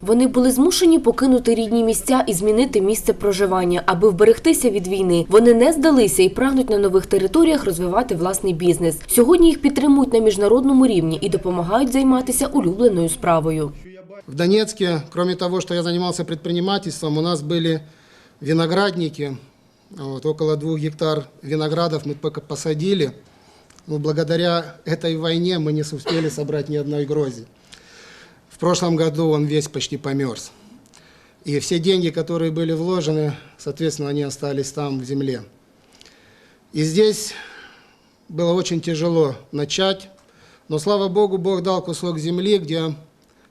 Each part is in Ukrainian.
Вони були змушені покинути рідні місця і змінити місце проживання, аби вберегтися від війни. Вони не здалися і прагнуть на нових територіях розвивати власний бізнес. Сьогодні їх підтримують на міжнародному рівні і допомагають займатися улюбленою справою. В Донецке, кроме того, что я занимался предпринимательством, у нас были виноградники. Вот, около двух гектар виноградов мы пока посадили. Но благодаря этой войне мы не успели собрать ни одной грози. В прошлом году он весь почти померз. И все деньги, которые были вложены, соответственно, они остались там, в земле. И здесь было очень тяжело начать, но, слава Богу, Бог дал кусок земли, где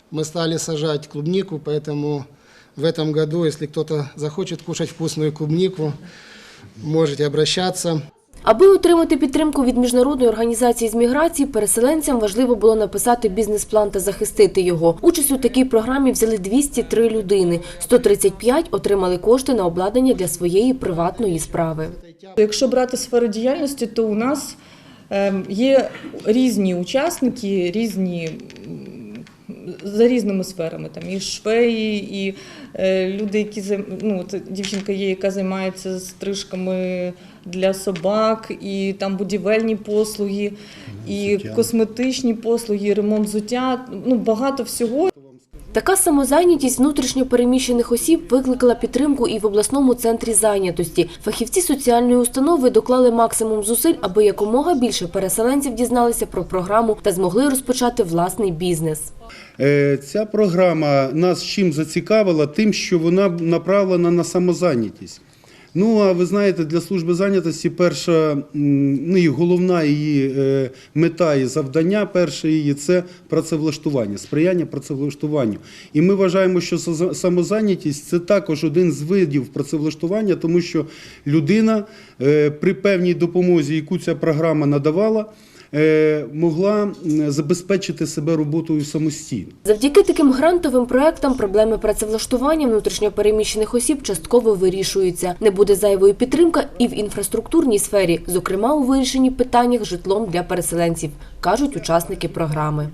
мы стали сажать клубнику, поэтому в этом году, если кто-то захочет кушать вкусную клубнику, можете обращаться. Аби отримати підтримку від міжнародної організації з міграції, переселенцям важливо було написати бізнес-план та захистити його. Участь у такій програмі взяли 203 людини. 135 отримали кошти на обладнання для своєї приватної справи. Якщо брати сфери діяльності, то у нас ем, є різні учасники, різні за різними сферами. Там і швеї, і е, люди, які ну, дівчинка є, яка займається стрижками для собак, і там будівельні послуги, і косметичні послуги, і ремонт взуття. Ну багато всього. Така самозайнятість внутрішньо переміщених осіб викликала підтримку і в обласному центрі зайнятості. Фахівці соціальної установи доклали максимум зусиль, аби якомога більше переселенців дізналися про програму та змогли розпочати власний бізнес. Е, Ця програма нас чим зацікавила? Тим, що вона направлена на самозайнятість. Ну, а ви знаєте, для служби зайнятості перша, ну і головна її е, мета і завдання перше її це працевлаштування, сприяння працевлаштуванню. І ми вважаємо, що самозайнятість це також один з видів працевлаштування, тому що людина е, при певній допомозі, яку ця програма надавала, могла м, забезпечити себе роботою самостійно. Завдяки таким грантовим проектам проблеми працевлаштування внутрішньопереміщених осіб частково вирішуються. Не буде зайвої підтримка і в інфраструктурній сфері, зокрема у вирішенні питаннях житлом для переселенців, кажуть учасники програми.